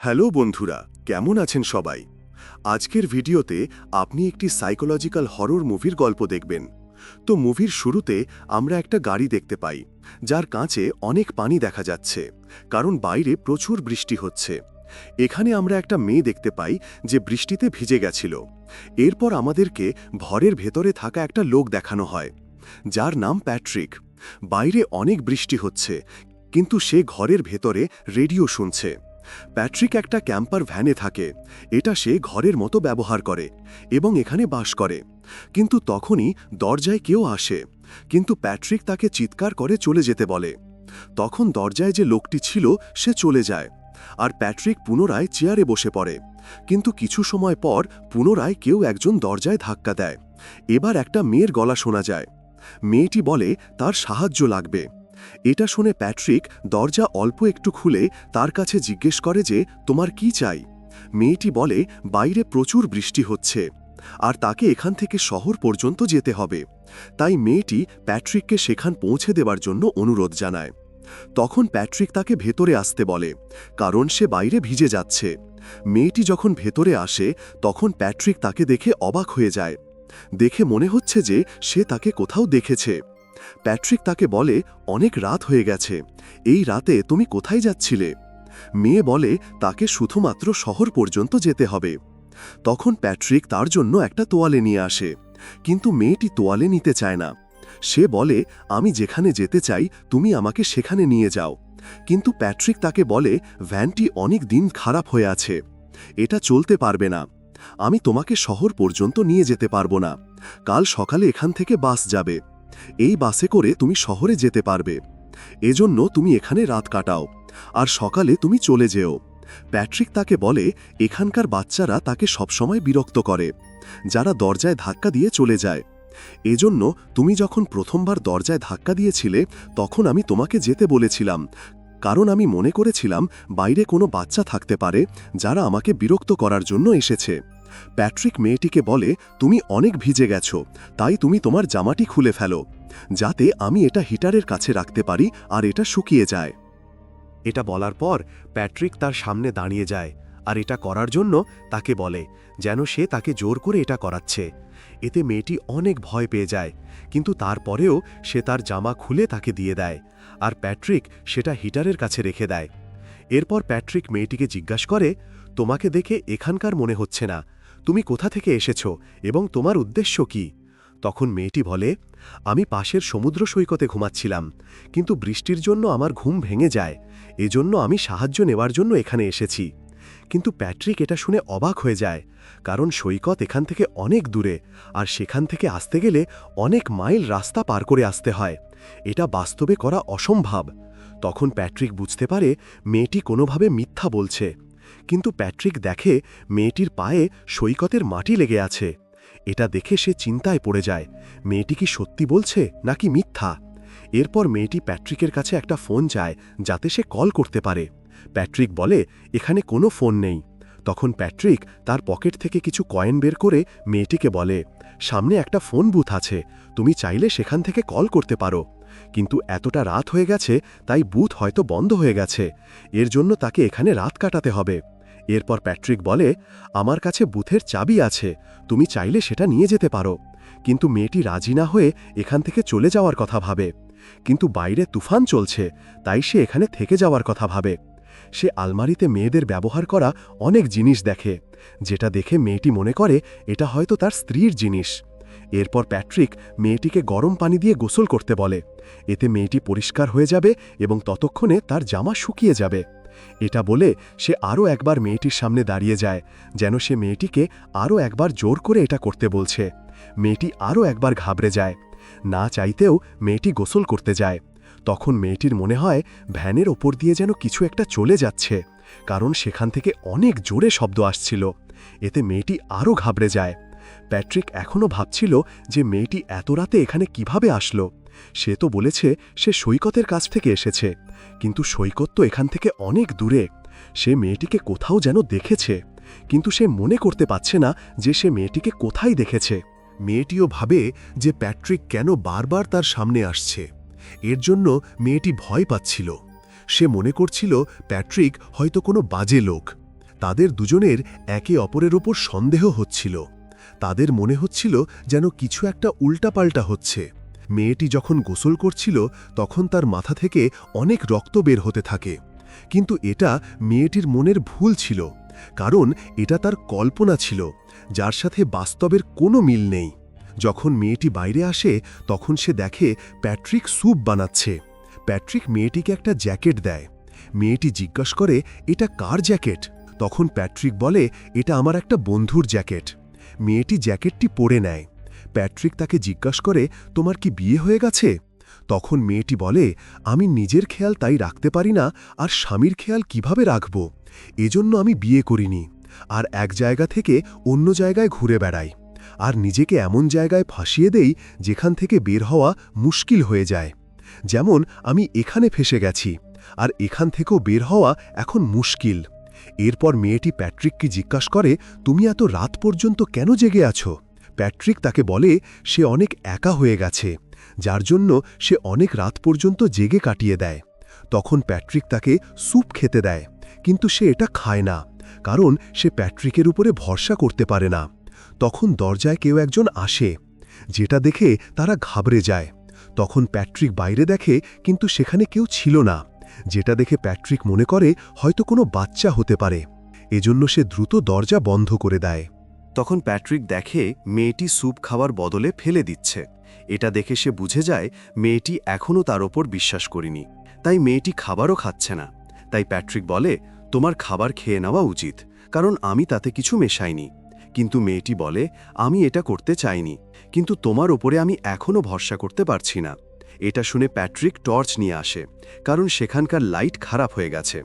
Hello বন্ধুরা, কেমন আছেন সবাই? আজকের ভিডিওতে আপনি একটি সাইকোলজিক্যাল হরর মুভির গল্প দেখবেন। তো মুভির শুরুতে আমরা একটা গাড়ি দেখতে পাই, যার কাঁচে অনেক পানি দেখা যাচ্ছে, কারণ বাইরে প্রচুর বৃষ্টি হচ্ছে। এখানে আমরা একটা মেয়ে দেখতে পাই যে বৃষ্টিতে ভিজে গেছিল। এরপর আমাদেরকে ভরের ভেতরে থাকা একটা লোক দেখানো হয়, যার নাম প্যাট্রিক। বাইরে অনেক বৃষ্টি হচ্ছে, কিন্তু সে ঘরের ভেতরে রেডিও শুনছে। প্যাট্রিক একটা ক্যাম্পার ভ্যানে থাকে। এটা সে ঘরের মতো ব্যবহার করে এবং এখানে বাস করে। কিন্তু তখনই দরজায় কেউ আসে। কিন্তু প্যাট্রিক তাকে চিৎকার করে চলে যেতে বলে। তখন দরজায় যে লোকটি ছিল, সে চলে যায়। আর প্যাট্রিক পুনরায় চেয়ারে বসে পড়ে। কিন্তু কিছু সময় পর পুনরায় কেউ একজন দরজায় ধাক্কা দেয়। এবার একটা মেয়ের গলা শোনা যায়। মেয়েটি বলে, তার সাহায্য লাগবে। এটা শুনে প্যাট্রিক দরজা অল্প একটু খুলে তার কাছে জিজ্ঞেস করে যে, তোমার কি চাই? মেয়েটি বলে, বাইরে প্রচুর বৃষ্টি হচ্ছে, আর তাকে এখান থেকে শহর পর্যন্ত যেতে হবে। তাই মেয়েটি প্যাট্রিককে সেখান পৌঁছে দেবার জন্য অনুরোধ জানায়। তখন প্যাট্রিক তাকে ভেতরে আসতে বলে, কারণ সে বাইরে ভিজে যাচ্ছে। মেয়েটি যখন ভেতরে আসে, তখন প্যাট্রিক তাকে দেখে অবাক হয়ে যায়। দেখে মনে হচ্ছে যে সে তাকে কোথাও দেখেছে। প্যাট্রিক তাকে বলে, অনেক রাত হয়ে গেছে। এই রাতে তুমি কোথায় যাচ্ছিলে? মেয়ে বলে, তাকে শুধুমাত্র শহর পর্যন্ত যেতে হবে। তখন প্যাট্রিক তার জন্য একটা তোয়ালে নিয়ে আসে। কিন্তু মেয়েটি তোয়ালে নিতে চায় না। সে বলে, আমি যেখানে যেতে চাই, তুমি আমাকে সেখানে নিয়ে যাও। কিন্তু প্যাট্রিক তাকে বলে, ভ্যানটি অনেক দিন খারাপ হয়ে আছে। এটা চলতে পারবে না। আমি তোমাকে শহর পর্যন্ত নিয়ে যেতে পারব না। কাল সকালে এখান থেকে বাস যাবে। এই বাসে করে তুমি শহরে যেতে পারবে। এজন্য তুমি এখানে রাত কাটাও, আর সকালে তুমি চলে যেও। প্যাট্রিক তাকে বলে, এখানকার বাচ্চারা তাকে সবসময় বিরক্ত করে, যারা দরজায় ধাক্কা দিয়ে চলে যায়। এজন্য তুমি যখন প্রথমবার দরজায় ধাক্কা দিয়েছিলে, তখন আমি তোমাকে যেতে বলেছিলাম, কারণ আমি মনে করেছিলাম বাইরে কোনো বাচ্চা থাকতে পারে, যারা আমাকে বিরক্ত করার জন্য এসেছে। প্যাট্রিক মেয়েটিকে বলে, তুমি অনেক ভিজে গেছো, তাই তুমি তোমার জামাটি খুলে ফেলো, যাতে আমি এটা হিটারের কাছে রাখতে পারি আর এটা শুকিয়ে যায়। এটা বলার পর প্যাট্রিক তার সামনে দাঁড়িয়ে যায় আর এটা করার জন্য তাকে বলে, যেন সে তাকে জোর করে এটা করাচ্ছে। এতে মেয়েটি অনেক ভয় পেয়ে যায়, কিন্তু তারপরেও সে তার জামা খুলে তাকে দিয়ে দেয় আর প্যাট্রিক সেটা হিটারের কাছে রেখে দেয়। এরপর প্যাট্রিক মেয়েটিকে জিজ্ঞাসা করে, তোমাকে দেখে এখানকার মনে হচ্ছে না তুমি কোথা থেকে এসেছ এবং তোমার উদ্দেশ্য কি? তখন মেয়েটি বলে, আমি পাশের সমুদ্র সৈকতে ঘুমাচ্ছিলাম, কিন্তু বৃষ্টির জন্য আমার ঘুম ভেঙে যায়, এজন্য আমি সাহায্য নেওয়ার জন্য এখানে এসেছি। কিন্তু প্যাট্রিক এটা শুনে অবাক হয়ে যায়, কারণ সৈকত এখান থেকে অনেক দূরে, আর সেখান থেকে আসতে গেলে অনেক মাইল রাস্তা পার করে আসতে হয়। এটা বাস্তবে করা অসম্ভব। তখন প্যাট্রিক বুঝতে পারে, মেয়েটি কোনোভাবে মিথ্যা বলছে। কিন্তু প্যাট্রিক দেখে মেয়েটির পায়ে সৈকতের মাটি লেগে আছে। এটা দেখে সে চিন্তায় পড়ে যায়, মেয়েটি কি সত্যি বলছে নাকি মিথ্যা? এরপর মেয়েটি প্যাট্রিকের কাছে একটা ফোন চায়, যাতে সে কল করতে পারে। প্যাট্রিক বলে, এখানে কোনো ফোন নেই। তখন প্যাট্রিক তার পকেট থেকে কিছু কয়েন বের করে মেয়েটিকে বলে, সামনে একটা ফোন বুথ আছে, তুমি চাইলে সেখান থেকে কল করতে পারো। কিন্তু এতটা রাত হয়ে গেছে, তাই বুথ হয়তো বন্ধ হয়ে গেছে। এর জন্য তাকে এখানে রাত কাটাতে হবে। এরপর প্যাট্রিক বলে, আমার কাছে বুথের চাবি আছে, তুমি চাইলে সেটা নিয়ে যেতে পারো। কিন্তু মেয়েটি রাজি না হয়ে এখান থেকে চলে যাওয়ার কথা ভাবে। কিন্তু বাইরে তুফান চলছে, তাই সে এখানে থেকে যাওয়ার কথা ভাবে। সে আলমারিতে মেয়েদের ব্যবহার করা অনেক জিনিস দেখে। যেটা দেখে মেয়েটি মনে করে, এটা হয়তো তার স্ত্রীর জিনিস। এরপর প্যাট্রিক মেয়েটিকে গরম পানি দিয়ে গোসল করতে বলে। এতে মেয়েটি পরিষ্কার হয়ে যাবে এবং ততক্ষণে তার জামা শুকিয়ে যাবে। এটা বলে সে আরও একবার মেয়েটির সামনে দাঁড়িয়ে যায়, যেন সে মেয়েটিকে আরও একবার জোর করে এটা করতে বলছে। মেয়েটি আরও একবার ঘাবড়ে যায়। না চাইতেও মেয়েটি গোসল করতে যায়। তখন মেয়েটির মনে হয় ভ্যানের ওপর দিয়ে যেন কিছু একটা চলে যাচ্ছে, কারণ সেখান থেকে অনেক জোরে শব্দ আসছিল। এতে মেয়েটি আরও ঘাবড়ে যায়। প্যাট্রিক এখনও ভাবছিল যে মেয়েটি এত রাতে এখানে কীভাবে আসলো। সে তো বলেছে সে সৈকতের কাছ থেকে এসেছে, কিন্তু সৈকত তো এখান থেকে অনেক দূরে। সে মেয়েটিকে কোথাও যেন দেখেছে, কিন্তু সে মনে করতে পারছে না যে সে মেয়েটিকে কোথায় দেখেছে। মেয়েটিও ভাবে যে প্যাট্রিক কেন বারবার তার সামনে আসছে। এর জন্য মেয়েটি ভয় পাচ্ছিল। সে মনে করছিল প্যাট্রিক হয়তো কোনো বাজে লোক। তাদের দুজনের একে অপরের ওপর সন্দেহ হচ্ছিল। তাদের মনে হচ্ছিল যেন কিছু একটা উল্টাপাল্টা হচ্ছে। মেয়েটি যখন গোসল করছিল, তখন তার মাথা থেকে অনেক রক্ত বের হতে থাকে। কিন্তু এটা মেয়েটির মনের ভুল ছিল, কারণ এটা তার কল্পনা ছিল, যার সাথে বাস্তবের কোনো মিল নেই। যখন মেয়েটি বাইরে আসে, তখন সে দেখে প্যাট্রিক স্যুপ বানাচ্ছে। প্যাট্রিক মেয়েটিকে একটা জ্যাকেট দেয়। মেয়েটি জিজ্ঞাসা করে, এটা কার জ্যাকেট? তখন প্যাট্রিক বলে, এটা আমার একটা বন্ধুর জ্যাকেট। মেয়েটি জ্যাকেটটি পরে নেয়। প্যাট্রিক তাকে জিজ্ঞাসা করে, তোমার কি বিয়ে হয়ে গেছে? তখন মেয়েটি বলে, আমি নিজের খেয়াল তাই রাখতে পারি না, আর স্বামীর খেয়াল কীভাবে রাখব? এজন্য আমি বিয়ে করিনি। আর এক জায়গা থেকে অন্য জায়গায় ঘুরে বেড়াই। আর নিজেকে এমন জায়গায় ফাঁসিয়ে দেই, যেখান থেকে বের হওয়া মুশকিল হয়ে যায়। যেমন, আমি এখানে ফেসে গেছি, আর এখান থেকেও বের হওয়া এখন মুশকিল। এরপর মেয়েটি প্যাট্রিককে জিজ্ঞাসা করে, তুমি এত রাত পর্যন্ত কেন জেগে আছো? প্যাট্রিক তাকে বলে, সে অনেক একা হয়ে গেছে, যার জন্য সে অনেক রাত পর্যন্ত জেগে কাটিয়ে দেয়। তখন প্যাট্রিক তাকে স্যুপ খেতে দেয়, কিন্তু সে এটা খায় না, কারণ সে প্যাট্রিকের উপরে ভরসা করতে পারে না। তখন দরজায় কেউ একজন আসে, যেটা দেখে তারা ঘাবড়ে যায়। তখন প্যাট্রিক বাইরে দেখে, কিন্তু সেখানে কেউ ছিল না। যেটা দেখে প্যাট্রিক মনে করে হয়তো কোনো বাচ্চা হতে পারে। এজন্য সে দ্রুত দরজা বন্ধ করে দেয়। তখন প্যাট্রিক দেখে মেয়েটি স্যুপ খাওয়ার বদলে ফেলে দিচ্ছে। এটা দেখে সে বুঝে যায় মেয়েটি এখনও তার ওপর বিশ্বাস করিনি। তাই মেয়েটি খাবারও খাচ্ছে না। তাই প্যাট্রিক বলে, তোমার খাবার খেয়ে নেওয়া উচিত, কারণ আমি তাতে কিছু মেশাইনি। কিন্তু মেয়েটি বলে, আমি এটা করতে চাইনি, কিন্তু তোমার ওপরে আমি এখনও ভরসা করতে পারছি না। এটা শুনে প্যাট্রিক টর্চ নিয়ে আসে, কারণ সেখানকার লাইট খারাপ হয়ে গেছে।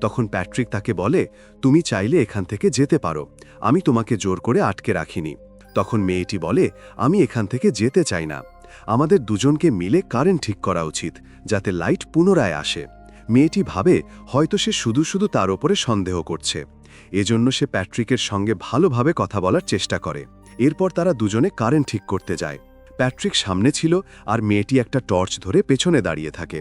তখন প্যাট্রিক তাকে বলে, তুমি চাইলে এখান থেকে যেতে পারো, আমি তোমাকে জোর করে আটকে রাখিনি। তখন মেয়েটি বলে, আমি এখান থেকে যেতে চাই না। আমাদের দুজনকে মিলে কারেন্ট ঠিক করা উচিত, যাতে লাইট পুনরায় আসে। মেয়েটি ভাবে, হয়তো সে শুধু শুধু তার ওপরে সন্দেহ করছে। এজন্য সে প্যাট্রিকের সঙ্গে ভালোভাবে কথা বলার চেষ্টা করে। এরপর তারা দুজনে কারেন্ট ঠিক করতে যায়। প্যাট্রিক সামনে ছিল আর মেয়েটি একটা টর্চ ধরে পেছনে দাঁড়িয়ে থাকে।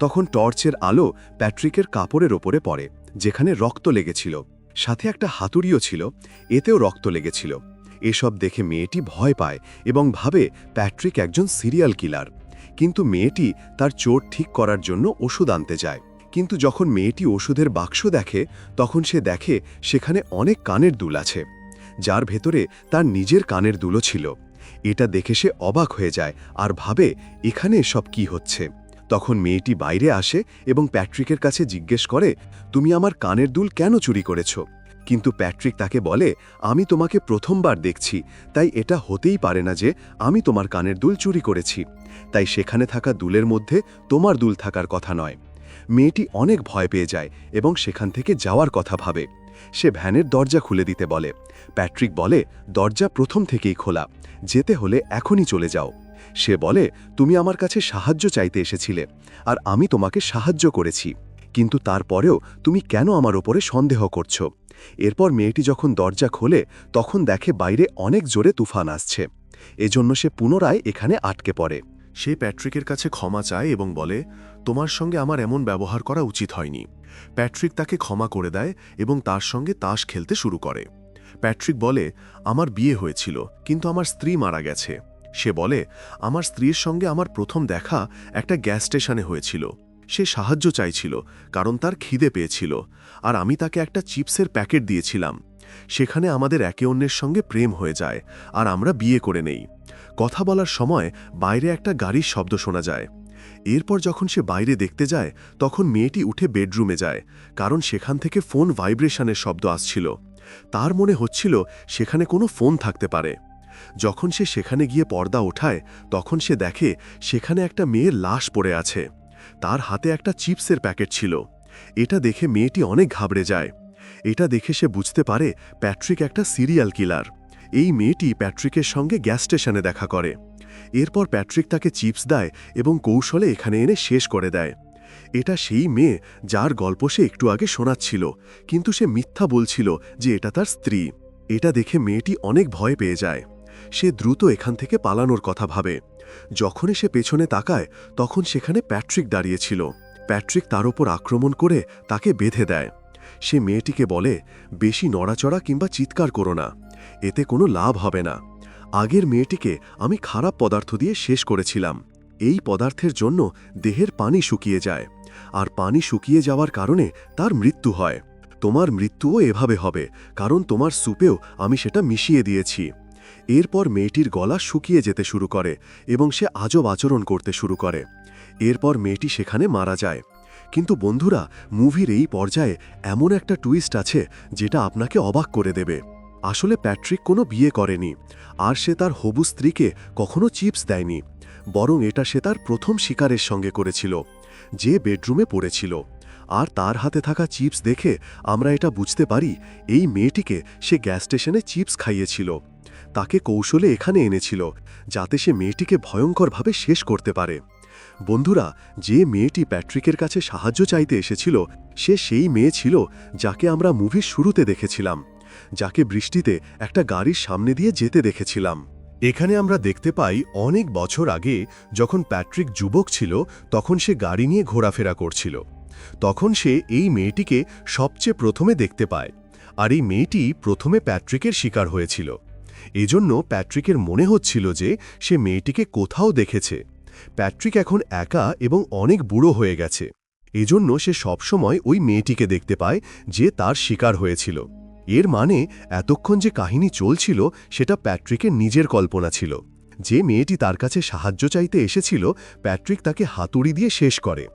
তখন টর্চের আলো প্যাট্রিকের কাপড়ের ওপরে পড়ে, যেখানে রক্ত লেগেছিল। সাথে একটা হাতুড়িও ছিল, এতেও রক্ত লেগেছিল। এসব দেখে মেয়েটি ভয় পায় এবং ভাবে প্যাট্রিক একজন সিরিয়াল কিলার। কিন্তু মেয়েটি তার চোট ঠিক করার জন্য ওষুধ আনতে যায়। কিন্তু যখন মেয়েটি ওষুধের বাক্স দেখে, তখন সে দেখে সেখানে অনেক কানের দুল আছে। যার ভেতরে তার নিজের কানের দুলও ছিল। এটা দেখে সে অবাক হয়ে যায় আর ভাবে, এখানে সব কি হচ্ছে? তখন মেয়েটি বাইরে আসে এবং প্যাট্রিকের কাছে জিজ্ঞেস করে, তুমি আমার কানের দুল কেন চুরি করেছ? কিন্তু প্যাট্রিক তাকে বলে, আমি তোমাকে প্রথমবার দেখছি, তাই এটা হতেই পারে না যে আমি তোমার কানের দুল চুরি করেছি। তাই সেখানে থাকা দুলের মধ্যে তোমার দুল থাকার কথা নয়। মেয়েটি অনেক ভয় পেয়ে যায় এবং সেখান থেকে যাওয়ার কথা ভাবে। সে ভ্যানের দরজা খুলে দিতে বলে। প্যাট্রিক বলে, দরজা প্রথম থেকেই খোলা। যেতে হলে এখনই চলে যাও। সে বলে, তুমি আমার কাছে সাহায্য চাইতে এসেছিলে, আর আমি তোমাকে সাহায্য করেছি। কিন্তু তারপরেও তুমি কেন আমার ওপরে সন্দেহ করছ? এরপর মেয়েটি যখন দরজা খোলে, তখন দেখে বাইরে অনেক জোরে তুফান আসছে। এজন্য সে পুনরায় এখানে আটকে পড়ে। সে প্যাট্রিকের কাছে ক্ষমা চায় এবং বলে, তোমার সঙ্গে আমার এমন ব্যবহার করা উচিত হয়নি। প্যাট্রিক তাকে ক্ষমা করে দেয় এবং তার সঙ্গে তাস খেলতে শুরু করে। প্যাট্রিক বলে, আমার বিয়ে হয়েছিল, কিন্তু আমার স্ত্রী মারা গেছে। সে বলে, আমার স্ত্রীর সঙ্গে আমার প্রথম দেখা একটা গ্যাস স্টেশনে হয়েছিল। সে সাহায্য চাইছিল, কারণ তার খিদে পেয়েছিল, আর আমি তাকে একটা চিপসের প্যাকেট দিয়েছিলাম। সেখানে আমাদের একে অন্যের সঙ্গে প্রেম হয়ে যায়, আর আমরা বিয়ে করে নেই। কথা বলার সময় বাইরে একটা গাড়ির শব্দ শোনা যায়। এরপর যখন সে বাইরে দেখতে যায়, তখন মেয়েটি উঠে বেডরুমে যায়, কারণ সেখান থেকে ফোন ভাইব্রেশনের শব্দ আসছিল। তার মনে হচ্ছিল সেখানে কোনো ফোন থাকতে পারে। যখন সে সেখানে গিয়ে পর্দা ওঠায়, তখন সে দেখে সেখানে একটা মেয়ের লাশ পড়ে আছে। তার হাতে একটা চিপসের প্যাকেট ছিল। এটা দেখে মেয়েটি অনেক ঘাবড়ে যায়। এটা দেখে সে বুঝতে পারে প্যাট্রিক একটা সিরিয়াল কিলার। এই মেয়েটি প্যাট্রিকের সঙ্গে গ্যাস স্টেশনে দেখা করে। এরপর প্যাট্রিক তাকে চিপস দেয় এবং কৌশলে এখানে এনে শেষ করে দেয়। এটা সেই মেয়ে যার গল্প সে একটু আগে শোনাচ্ছিল, কিন্তু সে মিথ্যা বলছিল যে এটা তার স্ত্রী। এটা দেখে মেয়েটি অনেক ভয় পেয়ে যায়। সে দ্রুত এখান থেকে পালানোর কথা ভাবে। যখনই সে পেছনে তাকায়, তখন সেখানে প্যাট্রিক দাঁড়িয়েছিল। প্যাট্রিক তার ওপর আক্রমণ করে তাকে বেঁধে দেয়। সে মেয়েটিকে বলে, বেশি নড়াচড়া কিংবা চিৎকার করো না। এতে কোনো লাভ হবে না। আগের মেয়েটিকে আমি খারাপ পদার্থ দিয়ে শেষ করেছিলাম। এই পদার্থের জন্য দেহের পানি শুকিয়ে যায়। আর পানি শুকিয়ে যাওয়ার কারণে তার মৃত্যু হয়। তোমার মৃত্যুও এভাবে হবে, কারণ তোমার স্যুপেও আমি সেটা মিশিয়ে দিয়েছি। এরপর মেয়েটির গলা শুকিয়ে যেতে শুরু করে এবং সে আজব আচরণ করতে শুরু করে। এরপর মেয়েটি সেখানে মারা যায়। কিন্তু বন্ধুরা, মুভির এই পর্যায়ে এমন একটা টুইস্ট আছে যেটা আপনাকে অবাক করে দেবে। আসলে প্যাট্রিক কোনো বিয়ে করেনি, আর সে তার হবু স্ত্রীকে কখনো চিপস দেয়নি, বরং এটা সে তার প্রথম শিকারের সঙ্গে করেছিল, যে বেডরুমে পড়েছিল। আর তার হাতে থাকা চিপস দেখে আমরা এটা বুঝতে পারি, এই মেয়েটিকে সে গ্যাস স্টেশনে চিপস খাইয়েছিল, তাকে কৌশলে এখানে এনেছিল, যাতে সে মেয়েটিকে ভয়ঙ্করভাবে শেষ করতে পারে। বন্ধুরা, যে মেয়েটি প্যাট্রিকের কাছে সাহায্য চাইতে এসেছিল, সে সেই মেয়ে ছিল যাকে আমরা মুভির শুরুতে দেখেছিলাম। যাকে বৃষ্টিতে একটা গাড়ির সামনে দিয়ে যেতে দেখেছিলাম। এখানে আমরা দেখতে পাই অনেক বছর আগে যখন প্যাট্রিক যুবক ছিল, তখন সে গাড়ি নিয়ে ঘোরাফেরা করছিল। তখন সে এই মেয়েটিকে সবচেয়ে প্রথমে দেখতে পায়, আর এই মেয়েটি প্রথমে প্যাট্রিকের শিকার হয়েছিল। এজন্য প্যাট্রিকের মনে হচ্ছিল যে সে মেয়েটিকে কোথাও দেখেছে। প্যাট্রিক এখন একা এবং অনেক বুড়ো হয়ে গেছে। এজন্য সে সবসময় ওই মেয়েটিকে দেখতে পায় যে তার শিকার হয়েছিল। এর মানে এতক্ষণ যে কাহিনী চলছিল, সেটা প্যাট্রিকের নিজের কল্পনা ছিল। যে মেয়েটি তার কাছে সাহায্য চাইতে এসেছিল, প্যাট্রিক তাকে হাতুড়ি দিয়ে শেষ করে।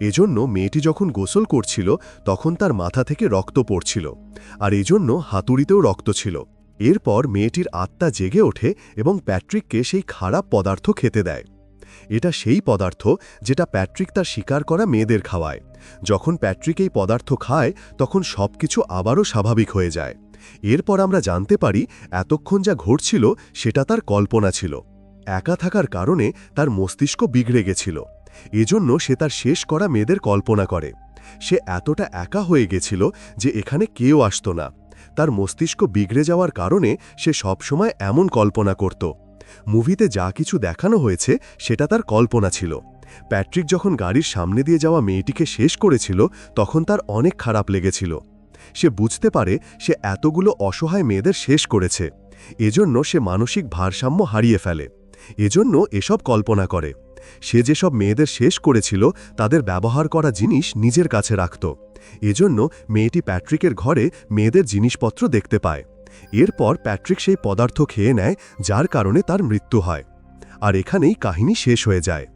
এজন্য মেয়েটি যখন গোসল করছিল, তখন তার মাথা থেকে রক্ত পড়ছিল। আর এজন্য হাতুড়িতেও রক্ত ছিল। এরপর মেয়েটির আত্মা জেগে ওঠে এবং প্যাট্রিককে সেই খারাপ পদার্থ খেতে দেয়। এটা সেই পদার্থ যেটা প্যাট্রিক তার শিকার করা মেয়েদের খাওয়ায়। যখন প্যাট্রিক এই পদার্থ খায়, তখন সবকিছু আবারও স্বাভাবিক হয়ে যায়। এরপর আমরা জানতে পারি, এতক্ষণ যা ঘটছিল, সেটা তার কল্পনা ছিল। একা থাকার কারণে তার মস্তিষ্ক বিগড়ে গেছিল। এজন্য সে তার শেষ করা মেয়েদের কল্পনা করে। সে এতটা একা হয়ে গেছিল যে এখানে কেউ আসত না। তার মস্তিষ্ক বিগড়ে যাওয়ার কারণে সে সবসময় এমন কল্পনা করত। মুভিতে যা কিছু দেখানো হয়েছে, সেটা তার কল্পনা ছিল। প্যাট্রিক যখন গাড়ির সামনে দিয়ে যাওয়া মেয়েটিকে শেষ করেছিল, তখন তার অনেক খারাপ লেগেছিল। সে বুঝতে পারে সে এতগুলো অসহায় মেয়েদের শেষ করেছে। এজন্য সে মানসিক ভারসাম্য হারিয়ে ফেলে। এজন্য এসব কল্পনা করে। সে যেসব মেয়েদের শেষ করেছিল, তাদের ব্যবহার করা জিনিস নিজের কাছে রাখত। এজন্য মেয়েটি প্যাট্রিকের ঘরে মেয়েদের জিনিসপত্র দেখতে পায়। এরপর প্যাট্রিক সেই পদার্থ খেয়ে নেয়, যার কারণে তার মৃত্যু হয়। আর এখানেই কাহিনী শেষ হয়ে যায়।